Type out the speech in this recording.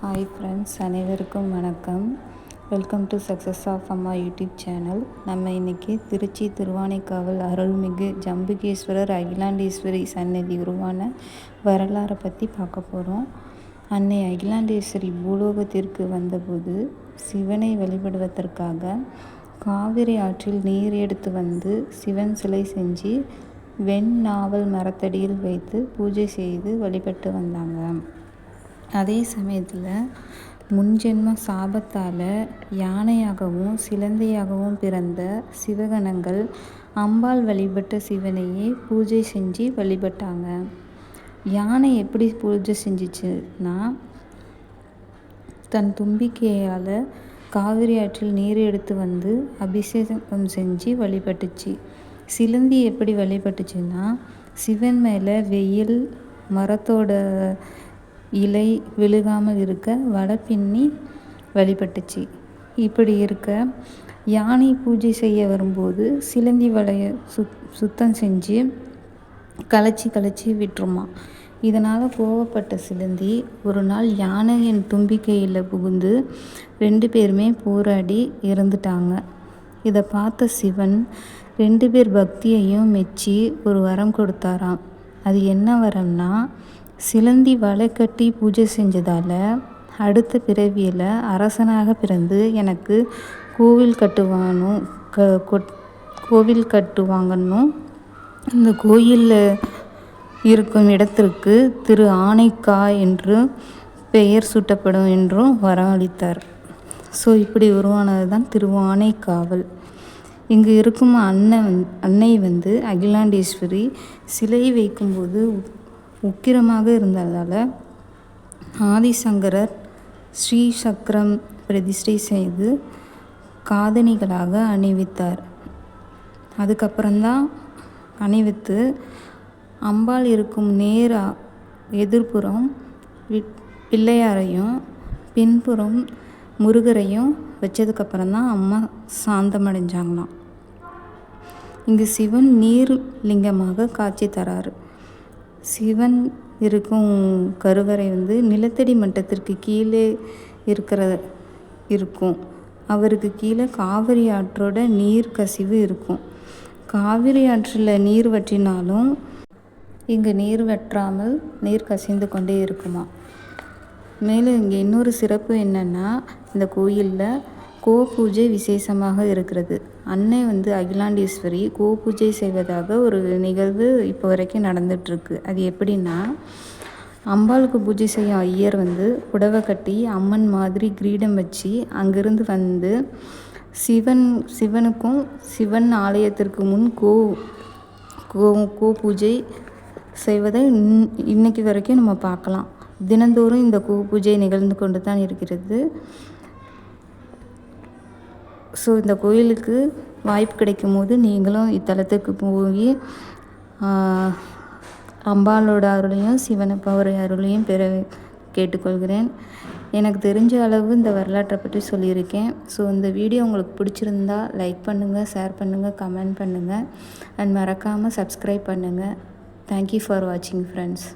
Hi friends அனைவருக்கும் வணக்கம். Welcome to success of Amma YouTube channel நம்ம இன்றைக்கி திருச்சி திருவானைக்காவல் அருள்மிகு ஜம்புகேஸ்வரர் அகிலாண்டேஸ்வரி சன்னதி உருவான வரலாறை பற்றி பார்க்க போகிறோம் அன்னை அகிலாண்டேஸ்வரி பூலோகத்திற்கு வந்தபோது சிவனை வழிபடுவதற்காக காவிரி ஆற்றில் நீர் எடுத்து வந்து சிவன் சிலை செஞ்சு வெண் நாவல் மரத்தடியில் வைத்து பூஜை செய்து வழிபட்டு வந்தாங்க. அதே சமயத்தில் முன்ஜென்ம சாபத்தால் யானையாகவும் சிலந்தையாகவும் பிறந்த சிவகணங்கள் அம்பாள் வழிபட்ட சிவனையே பூஜை செஞ்சு வழிபட்டாங்க. யானை எப்படி பூஜை செஞ்சிச்சுன்னா தன் தும்பிக்கையால் காவிரி ஆற்றில் நீர் எடுத்து வந்து அபிஷேகம் செஞ்சு வழிபட்டுச்சு. சிலந்தி எப்படி வழிபட்டுச்சுன்னா சிவன் மேலே வெயில் மரத்தோட இலை விழுகாமல் இருக்க வடை பின்னி வழிபட்டுச்சு. இப்படி இருக்க யானை பூஜை செய்ய வரும்போது சிலந்தி வலைய சுத் சுத்தம் செஞ்சு களைச்சி களைச்சி விட்டுருமா. இதனால் கோவப்பட்ட சிலந்தி ஒரு நாள் யானையின் தும்பிக்கையில் புகுந்து ரெண்டு பேருமே போராடி இறந்துட்டாங்க. இதை பார்த்த சிவன் ரெண்டு பேர் பக்தியையும் மெச்சி ஒரு வரம் கொடுத்தாராம். அது என்ன வரம்னா சிலந்தி வலை கட்டி பூஜை செஞ்சதால் அடுத்த பிறவியில் அரசனாக பிறந்து எனக்கு கோவில் கட்டுவானும் க கோவில் கட்டுவாங்கன்னும் இந்த கோயிலில் இருக்கும் இடத்திற்கு திரு ஆனைக்கா என்று பெயர் சூட்டப்படும் என்றும் வரமளித்தார் ஸோ இப்படி உருவானது தான் திருவானைக்காவல் இங்கு இருக்கும் அண்ணன் அன்னை வந்து அகிலாண்டேஸ்வரி சிலை வைக்கும்போது உக்கிரமாக இருந்ததால் ஆதிசங்கரர் ஸ்ரீ சக்கரம் பிரதிஷ்டை செய்து காதணிகளாக அணிவித்தார். அதுக்கப்புறம்தான் அணிவித்து அம்பாள் இருக்கும் நேரா எதிர்ப்புறம் பிள்ளையாரையும் பின்புறம் முருகரையும் வச்சதுக்கப்புறம்தான் அம்மா சாந்தமடைஞ்சாங்களாம். இங்கு சிவன் நீர் லிங்கமாக காட்சி தராரு சிவன் இருக்கும் கருவறை வந்து நிலத்தடி மட்டத்திற்கு கீழே இருக்கிற இருக்கும். அவருக்கு கீழே காவிரி ஆற்றோட நீர் கசிவு இருக்கும். காவிரி ஆற்றில் நீர் வற்றினாலும் இங்கு நீர் வற்றாமல் நீர் கசிந்து கொண்டே இருக்குமா? மேலும் இங்கே இன்னொரு சிறப்பு என்னென்னா இந்த கோயிலில் கோ பூஜை விசேஷமாக இருக்கிறது. அன்னை வந்து அகிலாண்டேஸ்வரி கோ பூஜை செய்வதாக ஒரு நிகழ்வு இப்போ வரைக்கும் நடந்துகிட்ருக்கு அது எப்படின்னா அம்பாளுக்கு பூஜை செய்யும் ஐயர் வந்து புடவை கட்டி அம்மன் மாதிரி கிரீடம் வச்சு அங்கிருந்து வந்து சிவன் சிவனுக்கும் சிவன் ஆலயத்திற்கு முன் கோ கோ கோ பூஜை செய்வதை இன்னைக்கு வரைக்கும் நம்ம பார்க்கலாம். தினந்தோறும் இந்த கோ பூஜை நிகழ்ந்து கொண்டு தான் இருக்கிறது. ஸோ இந்த கோயிலுக்கு வாய்ப்பு கிடைக்கும் போது நீங்களும் இத்தலத்துக்கு போய் அம்பாளோட அருளையும் சிவனப்பாவோட அருளையும் பெற கேட்டுக்கொள்கிறேன். எனக்கு தெரிஞ்ச அளவு இந்த வரலாற்றை பற்றி சொல்லியிருக்கேன். ஸோ இந்த வீடியோ உங்களுக்கு பிடிச்சிருந்தா லைக் பண்ணுங்கள் ஷேர் பண்ணுங்கள் கமெண்ட் பண்ணுங்கள் அண்ட் மறக்காமல் சப்ஸ்கிரைப் பண்ணுங்கள் தேங்க்யூ ஃபார் வாட்சிங் ஃப்ரெண்ட்ஸ்